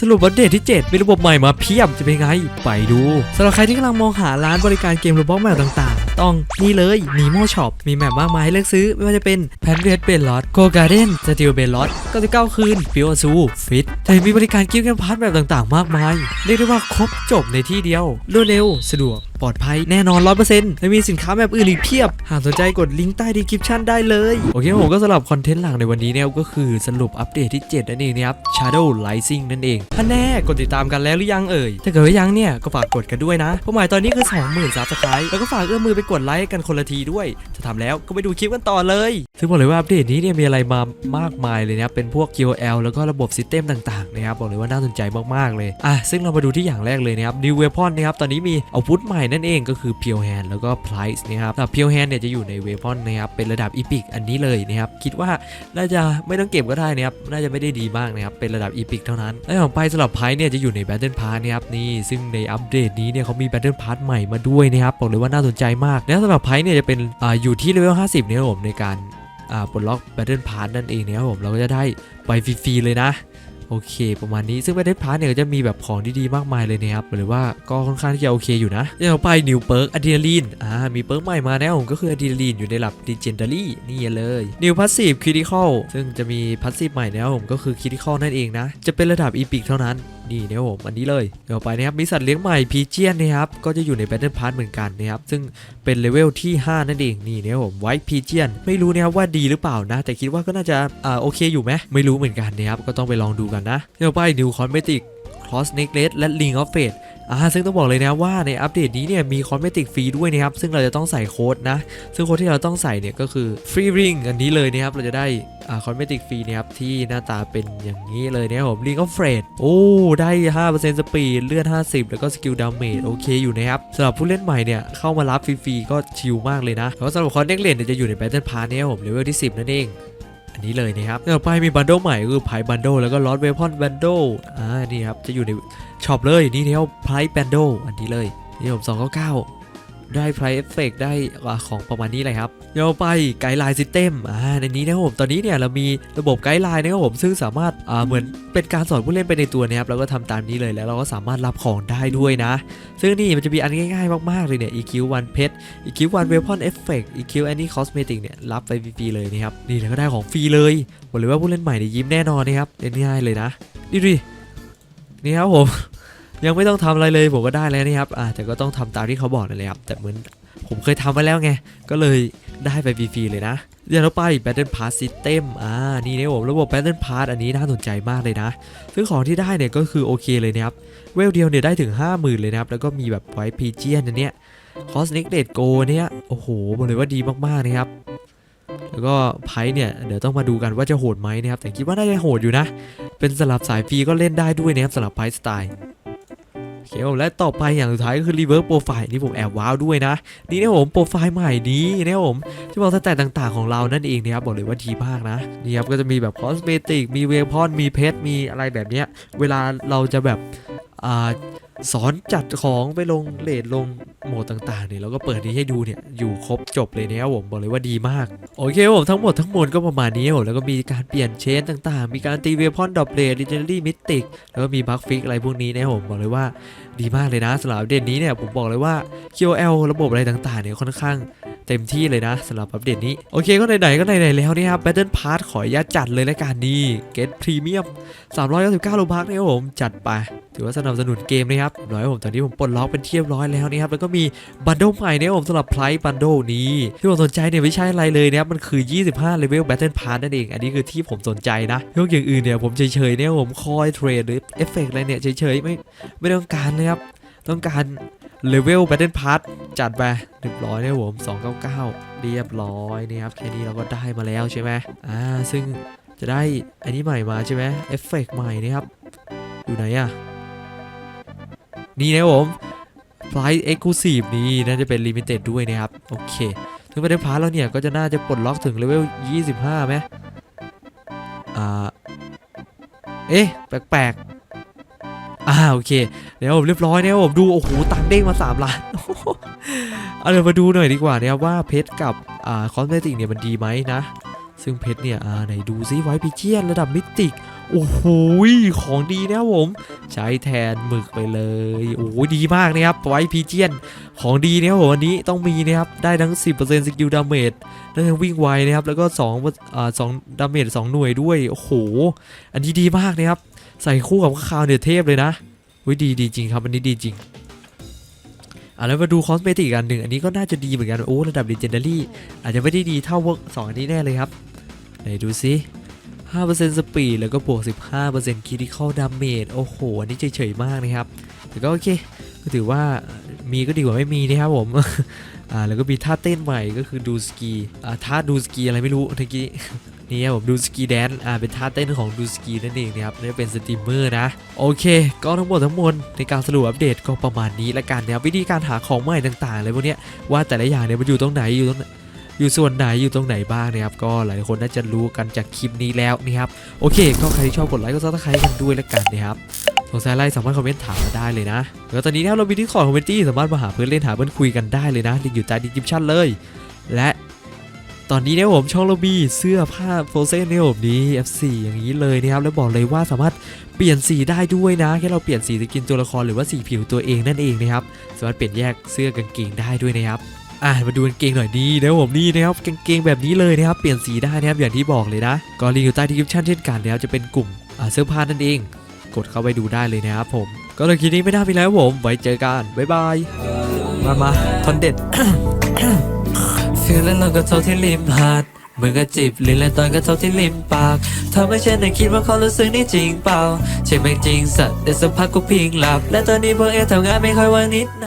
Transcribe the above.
สรุปวันเดทที่ 7 มีระบบใหม่มาเพียบจะเป็นไง ไปดูสำหรับใครที่กำลังมองหาร้านบริการเกมโรบอทแมปต่างๆ ต้องนี่เลยมีโมช็อปมีแมปมากมายให้เลือกซื้อ ไม่ว่าจะเป็นแพนเวสเบลลอตโกการ์เดนสติลเบลลอด99 คืนฟิวอซูฟิตแต่มีบริการกิฟต์แกมพาร์ทแบบต่างๆ มากมาย เรียกได้ว่าครบจบในที่เดียวรวดเร็วสะดวก ลอดภัยแน่นอน 100%และมีสินค้าแบบอื่นอีกเพียบ หากสนใจกดลิงก์ใต้ดีคริปชั่นได้เลย โอเคผมก็สำหรับคอนเทนต์หลักในวันนี้เนี่ยก็คือสรุปอัปเดตที่ 7 นั่นเองนะครับ Shadow Rising นั่นเองถ้าแน่กดติดตามกันแล้วหรือยังเอ่ย ถ้าเกิดว่ายังเนี่ยก็ฝากกดกันด้วยนะเป้าหมายตอนนี้คือ 20,000ซับสไครต์แล้วก็ฝากเอื้อมมือไปกดไลค์กันคนละทีด้วยจะทำแล้วก็ไปดูคลิปกันต่อเลยซึ่งบอกเลยว่าอัปเดตนี้เนี่ยมีอะไรมามากมายเลยนะครับเป็นพวก QL แล้วก็ระบบซิสเต็มต่างๆนะครับบอกเลยว่าน่าสนใจมากๆเลยอะซึ่งเรามาดูที่อย่างแรกเลยนะครับ New Weapon นะครับตอนนี้มีอาวุธใหม่นั่นเองก็คือ Pure Hand แล้วก็ Price นะครับสำหรับ Pure Hand เนี่ยจะอยู่ใน Weapon นะครับเป็นระดับ Epic อันนี้เลยนะครับคิดว่าน่าจะไม่ต้องเก็บก็ได้นะครับน่าจะไม่ได้ดีมากนะครับเป็นระดับ Epic เท่านั้นและของไปสำหรับ Price เนี่ยจะอยู่ใน Battle Pass นะครับนี่ซึ่งในอัปเดตนี้เนี่ยเขามี Battle Pass ใหม่มาด้วยนะครับบอกเลยว่าน่าสนใจมากและสำหรับ Price เนี่ยจะเป็นอ่าอยู่ที่เลเวล50นี่ยครับผมในการ ปลดล็อก Battle Pass นั่นเองนะครับผมเราก็จะได้ไปฟรีๆเลยนะโอเคประมาณนี้ซึ่ง Battle Pass เนี่ยจะมีแบบของดีๆมากมายเลยนะครับหรือว่าก็ค่อนข้างที่จะโอเคอยู่นะอย่างต่อไป New Perk Adrenaline อ่ามีเปิร์กใหม่มาแล้วผมก็คือ Adrenaline อยู่ในระดับ Legendary นี่เลย New Passive Critical ซึ่งจะมี Passive ใหม่แล้วผมก็คือ Critical นั่นเองนะจะเป็นระดับ Epic เท่านั้น นี่นะครับผมอันนี้เลยเดี๋ยวไปนะครับมีสัตว์เลี้ยงใหม่พีเจียนนะครับก็จะอยู่ในแบทเทิลพาร์ทเหมือนกันนะครับซึ่งเป็นเลเวลที่ 5 นั่นเองนี่นะครับผมไวท์พีเจียนไม่รู้นะครับว่าดีหรือเปล่านะ แต่คิดว่าก็น่าจะอ่าโอเคอยู่ไหมไม่รู้เหมือนกันนะครับก็ต้องไปลองดูกันนะเดี๋ยวไปนิวคอนเมติกคลอสเน็กเลสและลิงออฟเฟดาซึ่งต้องบอกเลยนะว่าในอัปเดตนี้เนี่ยมีคอสเมติกฟรีด้วยนะครับ ซึ่งเราจะต้องใส่โค้ดนะ ซึ่งโค้ดที่เราต้องใส่เนี่ยก็คือ free ring อันนี้เลยนะครับ เราจะได้อ่าคอสเมติกฟรีนะครับที่หน้าตาเป็นอย่างนี้เลยนะครับผม ring of fate โอ้ได้ 5%สปีดเลือด 50 แล้วก็สกิลดาเมจโอเคอยู่นะครับสำหรับผู้เล่นใหม่เนี่ยเข้ามารับฟรีๆก็ชิลมากเลยนะแล้วสำหรับคอสเน็กเลนเนี่ยจะอยู่ใน Battle Pass เนี่ยครับผมเลเวลที่ 10 นั่นเอง นี้เลยนะครับต่อไปมีบันโดใหม่ก็คือไพ่บันโดแล้วก็ลอสเวพอนบันโดอ่านี่ครับจะอยู่ในช็อปเลยนี่เที่ยวไพ่บันโดอันนี้เลยนี่ผม299 ได้ไพรเอฟเฟกได้ของประมาณนี้เลยครับเดี๋ยวไปไกด์ไลน์ซิสเต็มอ่าในนี้นะครับผมตอนนี้เนี่ยเรามีระบบไกด์ไลน์นะครับผมซึ่งสามารถอ่าเหมือนเป็นการสอนผู้เล่นไปในตัวนะครับแล้วก็ทำตามนี้เลยแล้วเราก็สามารถรับของได้ด้วยนะ ซึ่งนี่มันจะมีอันง่ายๆมากๆเลยเนี่ย EQ 1 Pet EQ 1 Weapon Effect EQ Any Cosmetic เนี่ยรับไปฟรีๆเลยนะครับนี่แล้วก็ได้ของฟรีเลยบอกเลยว่าผู้เล่นใหม่เนี่ยยิ้มแน่นอนนะครับเล่นง่ายเลยนะดูดินี่ครับผม ยังไม่ต้องทำอะไรเลยผมก็ได้แล้วนะครับอ่าแต่ก็ต้องทำตามที่เขาบอกนั่นแหละครับแต่เหมือนผมเคยทำไปแล้วไง ก็เลยได้ไปฟรีๆเลยนะเดี๋ยวเราไป Battle Pass System อ่า นี่นะครับผมระบบ Battle Pass อันนี้น่าสนใจมากเลยนะ ซึ่งของที่ได้เนี่ยก็คือโอเคเลยนะครับ เวลเดียวเนี่ยได้ถึง 50,000 เลยนะครับ แล้วก็มีแบบไวท์พีเจียนอันเนี้ยคอสเน็กเดดโกเนี่ย โอ้โห บอกเลยว่าดีมากๆนะครับ แล้วก็ไพ่เนี่ย เดี๋ยวต้องมาดูกันว่าจะโหดไหมนะครับ แต่คิดว่าน่าจะโหดอยู่นะ เป็นสลับสายฟรีก็เล่นได้ด้วยนะครับสลับไพ่สไตล์ โอเคและต่อไปอย่างสุดท้ายก็คือรีเวิร์สโปรไฟล์นี่ผมแอบว้าวด้วยนะ นี่นะผมโปรไฟล์ใหม่นี้นะผมที่บอกสแตทต่างๆของเรานั่นเองนะครับบอกเลยว่าดีมากนะนี่ครับก็จะมีแบบคอสเมติกมีเวพอนมีเพชรมีอะไรแบบเนี้ยเวลาเราจะแบบ สอนจัดของไปลงเลทลงโหมดต่างๆเนี่ยเราก็เปิดนี้ให้ดูเนี่ยอยู่ครบจบเลยนะครับผมบอกเลยว่าดีมาก โอเคผมทั้งหมดทั้งมวลก็ประมาณนี้ผมแล้วก็มีการเปลี่ยนเชนต่างๆ มีการตีเวพอนดอปเลทดิจิทัลมิติกแล้วก็มีบัคฟิกอะไรพวกนี้นะครับผมบอกเลยว่าดีมากเลยนะสำหรับเดตนี้เนี่ยผมบอกเลยว่า QL ระบบอะไรต่างๆเนี่ยค่อนข้าง เต็มที่เลยนะสำหรับอัปเดตนี้ โอเคก็ไหนๆก็ไหนๆแล้วนี่ครับ Battle Pass ขออนุญาตจัดเลยละกันนี่ Get Premium 399โลบักนะครับผมจัดไป ถือว่าสนับสนุนเกมนะครับร้อยผมตอนนี้ผมปลดล็อกเป็นเรียบร้อยแล้วนะครับแล้วก็มีบันโดใหม่นะครับผมสำหรับไพร์บันโดนี้ ที่ผมสนใจเนี่ยไม่ใช่อะไรเลยนะครับมันคือ 25 level Battle Pass นั่นเอง อันนี้คือที่ผมสนใจนะพวกอย่างอื่นเนี่ยผมเฉยๆเนี่ยผมคอยเทรดหรือเอฟเฟกต์อะไรเนี่ยเฉยๆไม่ไม่ต้องการเลยครับต้องการ เลเวล Battle Pass จัดไปเรียบร้อยนะครับผม299 เรียบร้อยนี่ครับแค่นี้เราก็ได้มาแล้วใช่ไหมอ่าซึ่งจะได้อันนี้ใหม่มาใช่ไหมเอฟเฟกใหม่นะครับอยู่ไหนอะนี่นะผม Flight Exclusive นี่น่าจะเป็น Limited ด้วยนะครับ โอเค ถึงไปได้พาร์ทแล้วเนี่ย ก็จะน่าจะปลดล็อกถึงเลเวล 25ไหมอ่า เอ๊ะ แปลกๆ อ่าโอเคเดี๋ยวผมเรียบร้อยนะครับผมดูโอ้โหตังเด้งมา3ล้านเอาเดี๋ยวมาดูหน่อยดีกว่านะครับว่าเพชรกับอ่าคอสเมติกเนี่ยมันดีไหมนะ ซึ่งเพชรเนี่ยอ่าไหนดูซิไวท์พิเชียนระดับมิติกโอ้โหของดีนะครับผม ใช้แทนหมึกไปเลยโอ้โหดีมากนะครับไวพีเจียนของดีนะครับผมอันนี้ต้องมีนะครับได้ทั้ง 10%สกิลดาเมจได้ทั้งวิ่งไวนะครับแล้วก็2อ่า2ดาเมจ2หน่วยด้วยโอ้โหอันนี้ดีมากนะครับ ใส่คู่กับข้าวเนี่ยเทพเลยนะเฮ้ยดีดีจริงครับอันนี้ดีจริงอะแล้วมาดูคอสเมติกอันหนึ่งอันนี้ก็น่าจะดีเหมือนกันโอ้ระดับ Legendary อาจจะไม่ได้ดีเท่าพวกสองอันนี้แน่เลยครับไหนดูซิ5%สปีดแล้วก็บวก 15% Critical Damage โอ้โห อันนี้เฉยๆมากนะครับ แต่ก็โอเค ก็ถือว่ามีก็ดีกว่าไม่มีนะครับผม อ่า แล้วก็มีท่าเต้นใหม่ก็คือดูสกี อ่า ท่าดูสกีอะไรไม่รู้เมื่อกี้ นี่ครับผมดูสกีแดนอ่าเป็นท่าเต้นของดูสกีนั่นเองนะครับนี่เป็นสตรีมเมอร์นะโอเค ก็ทั้งหมดทั้งมวลในการสรุปอัปเดตก็ประมาณนี้ละกันนะครับวิธีการหาของใหม่ต่างๆอะไรพวกเนี้ยว่าแต่ละอย่างเนี่ยมันอยู่ตรงไหนอยู่ตรงอยู่ส่วนไหนอยู่ตรงไหนบ้างนะครับก็หลายคนน่าจะรู้กันจากคลิปนี้แล้วนะครับโอเค ก็ใครที่ชอบกดไลค์ก็ซับสไครต์กันด้วยละกันนะครับสงสัยอะไรสามารถคอมเมนต์ถามมาได้เลยนะ แล้วตอนนี้นะครับเรามีที่คอร์คอมเมนตี้สามารถมาหาเพื่อนเล่นหาเพื่อนคุยกันได้เลยนะลิงก์อยู่ใต้ดีสคริปชั่นเลย และ ตอนนี้เนี่ยผมช่องเรามีเสื้อผ้าโฟเซนเนี่ยผมนี้ F4 อย่างนี้เลยนะครับแล้วบอกเลยว่าสามารถเปลี่ยนสีได้ด้วยนะแค่เราเปลี่ยนสีสกินตัวละครหรือว่าสีผิวตัวเองนั่นเองนะครับสามารถเปลี่ยนแยกเสื้อกางเกงได้ด้วยนะครับอะมาดูกางเกงหน่อยดีนะครับผมนี่นะครับกางเกงแบบนี้เลยนะครับเปลี่ยนสีได้นะครับอย่างที่บอกเลยนะก็ลิงก์อยู่ใต้ดีคริปชั่นเช่นกันนะครับจะเป็นกลุ่มเสื้อผ้านั่นเอง กดเข้าไปดูได้เลยนะครับผม ก็เลยคลิปนี้ไม่น่าไปแล้วผมไว้เจอกันบ๊ายบายมามาคอนเด็ด ฟิลแล้วเราก็เท่าที่ริมหาดมือก็จีบลิ้นและตอนก็เท่าที่ริมปากทำให้ฉันได้คิดว่าเขารู้สึกนี่จริงเปล่าใช่ไหมจริงสัตว์แต่สักพักก็พิงหลับ และตอนนี้พวกเอทำงานไม่ค่อยว่างนิด